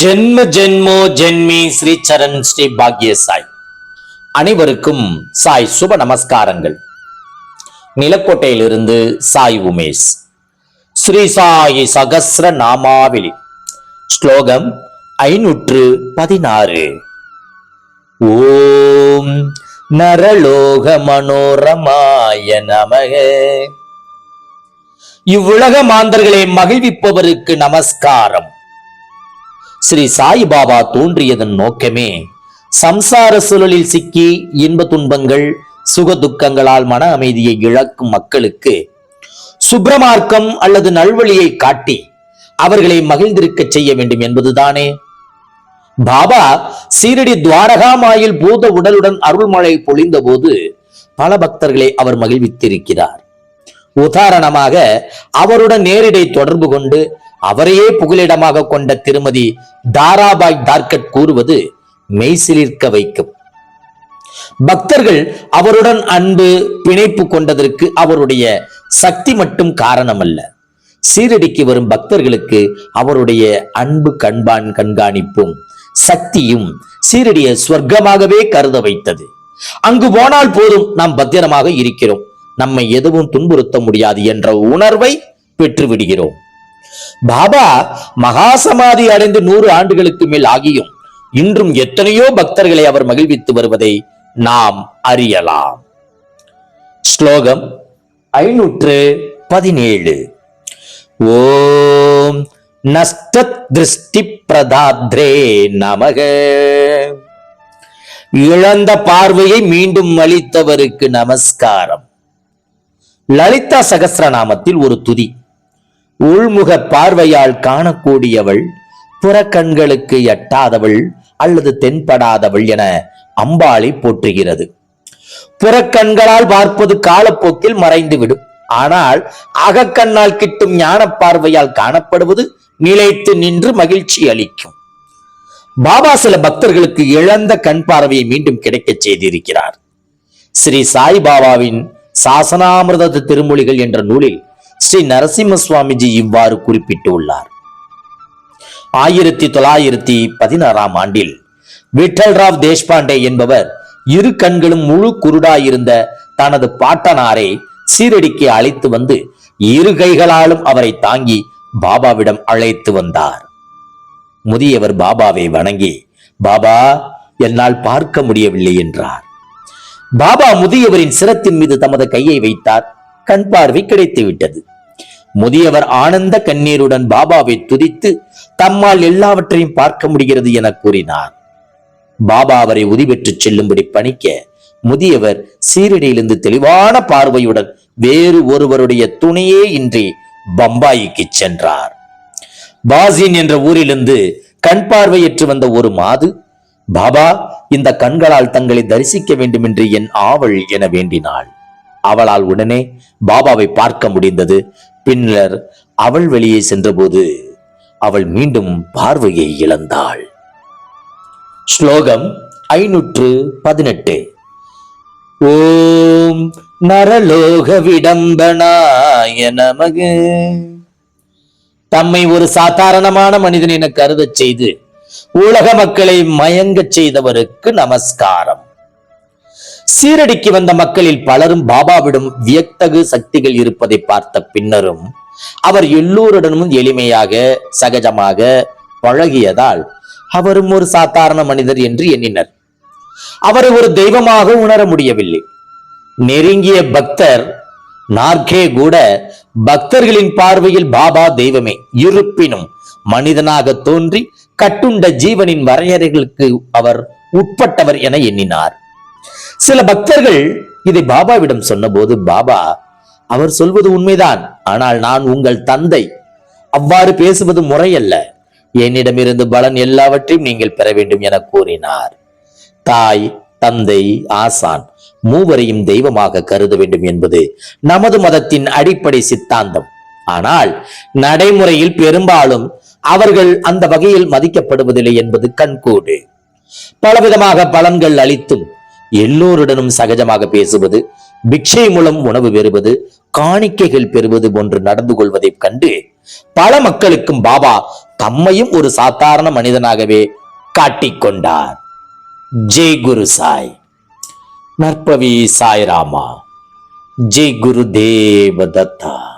ஜென்ம ஜென்மோ ஜென்மி ஸ்ரீ சரண் ஸ்ரீ பாக்ய சாய். அனைவருக்கும் சாய் சுப நமஸ்காரங்கள். நிலக்கோட்டையிலிருந்து சாய் உமேஷ். ஸ்ரீ சாயி சகசிர நாமாவளி. ஸ்லோகம் ஐநூற்று பதினாறு. ஓம் நரலோக மனோரமாய நமக. இவ்வுலக மாந்தர்களை மகிழ்விப்பவருக்கு நமஸ்காரம். ஸ்ரீ சாய்பாபா தோன்றியதன் நோக்கமே. சம்சார சுழலில் சிக்கி இன்ப துன்பங்கள் சுக துக்கங்களால் மன அமைதியை இழக்கும் மக்களுக்கு சுப்ரமார்க்கம் அல்லது நல்வழியை காட்டி அவர்களை மகிழ்ந்திருக்கச் செய்ய வேண்டும் என்பதுதானே. பாபா சீரடி துவாரகாமாயில் பூத உடலுடன் அருள்மழை பொழிந்த போது பல பக்தர்களை அவர் மகிழ்வித்திருக்கிறார். உதாரணமாக அவருடன் நேரிடை தொடர்பு கொண்டு அவரையே புகலிடமாக கொண்ட திருமதி தாராபாய் தார்கட் கூறுவது மெய்சிலிர்க்க வைக்கும். பக்தர்கள் அவருடன் அன்பு பிணைப்பு கொண்டதற்கு அவருடைய சக்தி மட்டும் காரணம் அல்ல சீரடிக்கு வரும் பக்தர்களுக்கு அவருடைய அன்பு கண்பான் கண்காணிப்பும் சக்தியும் சீரடியை சொர்க்கமாகவே கருத வைத்தது. அங்கு போனால் போதும் நாம் பத்திரமாக இருக்கிறோம். நம்மை எதுவும் துன்புறுத்த முடியாது என்ற உணர்வை பெற்று விடுகிறோம் பாபா மகாசமாதி அடைந்து நூறு ஆண்டுகளுக்கு மேல் ஆகியும் இன்றும் எத்தனையோ பக்தர்களை அவர் மகிழ்வித்து வருவதை நாம் அறியலாம். ஸ்லோகம் ஐநூற்று பதினேழு. ஓம் நஷ்ட திருஷ்டி பிரதாத்ரே நமக. இழந்த பார்வையை மீண்டும் அளித்தவருக்கு நமஸ்காரம். லலிதா சகஸ்ரநாமத்தில் ஒரு துதி. உள்முக பார்வையால் காணக்கூடியவள் புறக்கண்களுக்கு எட்டாதவள் அல்லது தென்படாதவள் என அம்பாளை போற்றுகிறது. புறக்கண்களால் பார்ப்பது காலப்போக்கில் மறைந்துவிடும். ஆனால் அகக்கண்ணால் கிட்டும் ஞான பார்வையால் காணப்படுவது நிலைத்து நின்று மகிழ்ச்சி அளிக்கும். பாபா சில பக்தர்களுக்கு இழந்த கண் பார்வையை மீண்டும் கிடைக்கச் செய்திருக்கிறார். ஸ்ரீ சாய் பாபாவின் சாசனாமிரத திருமொழிகள் என்ற நூலில் ஸ்ரீ நரசிம்ம சுவாமிஜி இவ்வாறு குறிப்பிட்டுள்ளார். ஆயிரத்தி தொள்ளாயிரத்தி பதினாறாம் ஆண்டில் விட்டல்ராவ் தேஷ்பாண்டே என்பவர் இரு கண்களும் முழு குருடாயிருந்த தனது பாட்டனாரை சீரடிக்கு அழைத்து வந்து இரு கைகளாலும் அவரை தாங்கி பாபாவிடம் அழைத்து வந்தார். முதியவர் பாபாவை வணங்கி பாபா என்னால் பார்க்க முடியவில்லை என்றார். பாபா முதியவரின் சிரத்தின் மீது தமது கையை வைத்தார். கண் பார்வை கிடைத்து விட்டது முதியவர் ஆனந்த கண்ணீருடன் பாபாவை துதித்து தம்மால் எல்லாவற்றையும் பார்க்க முடிகிறது என கூறினார். பாபா அவரை உதி செல்லும்படி பணிக்க முதியவர் சீரடியிலிருந்து தெளிவான பார்வையுடன் வேறு ஒருவருடைய துணையே இன்றி பம்பாய்க்கு சென்றார். பாசின் என்ற ஊரிலிருந்து கண் பார்வையற்று வந்த ஒரு மாது பாபா இந்த கண்களால் தங்களை தரிசிக்க வேண்டும் என்று என் ஆவல் என வேண்டினாள். அவளால் உடனே பாபாவை பார்க்க முடிந்தது. பின்னர் அவள் வெளியே சென்றபோது அவள் மீண்டும் பார்வையை இழந்தாள். ஸ்லோகம் ஐநூற்று பதினெட்டு. ஓம் நரலோக விடம்பனாய நமக. தம்மை ஒரு சாதாரணமான மனிதன் என கருதச் செய்து உலக மக்களை மயங்கச் செய்தவருக்கு நமஸ்காரம். சீரடிக்கு வந்த மக்களில் பலரும் பாபாவிடம் வியக்தகு சக்திகள் இருப்பதை பார்த்த பின்னரும் அவர் எல்லோருடனும் எளிமையாக சகஜமாக பழகியதால் அவரும் ஒரு சாதாரண மனிதர் என்று எண்ணினர். அவரை ஒரு தெய்வமாக உணர முடியவில்லை. நெருங்கிய பக்தர் நார்கே கூட பக்தர்களின் பார்வையில் பாபா தெய்வமே இருப்பினும் மனிதனாக தோன்றி கட்டுண்ட ஜீவனின் வரையறைகளுக்கு அவர் உட்பட்டவர் என எண்ணினார். சில பக்தர்கள் இதை பாபாவிடம் சொன்னபோது பாபா அவர் சொல்வது உண்மைதான். ஆனால் நான் உங்கள் தந்தை. அவ்வாறு பேசுவது முறையல்ல. என்னிடமிருந்து பலன் எல்லாவற்றையும் நீங்கள் பெற வேண்டும் என கூறினார். தாய் தந்தை ஆசான் மூவரையும் தெய்வமாக கருத வேண்டும் என்பது நமது மதத்தின் அடிப்படை சித்தாந்தம். ஆனால் நடைமுறையில் பெரும்பாலும் அவர்கள் அந்த வகையில் மதிக்கப்படுவதில்லை என்பது கண்கூடு. பலவிதமாக பலன்கள் அளித்தும் எல்லோருடனும் சகஜமாக பேசுவது பிக்ஷை மூலம் உணவு பெறுவது காணிக்கைகள் பெறுவது போன்று நடந்து கொள்வதை கண்டு பல மக்களுக்கும் பாபா தம்மையும் ஒரு சாதாரண மனிதனாகவே காட்டிக்கொண்டார் ஜெய் குரு சாய். நற்பவி சாய்ராமா ஜெய் குரு தேவதத்தா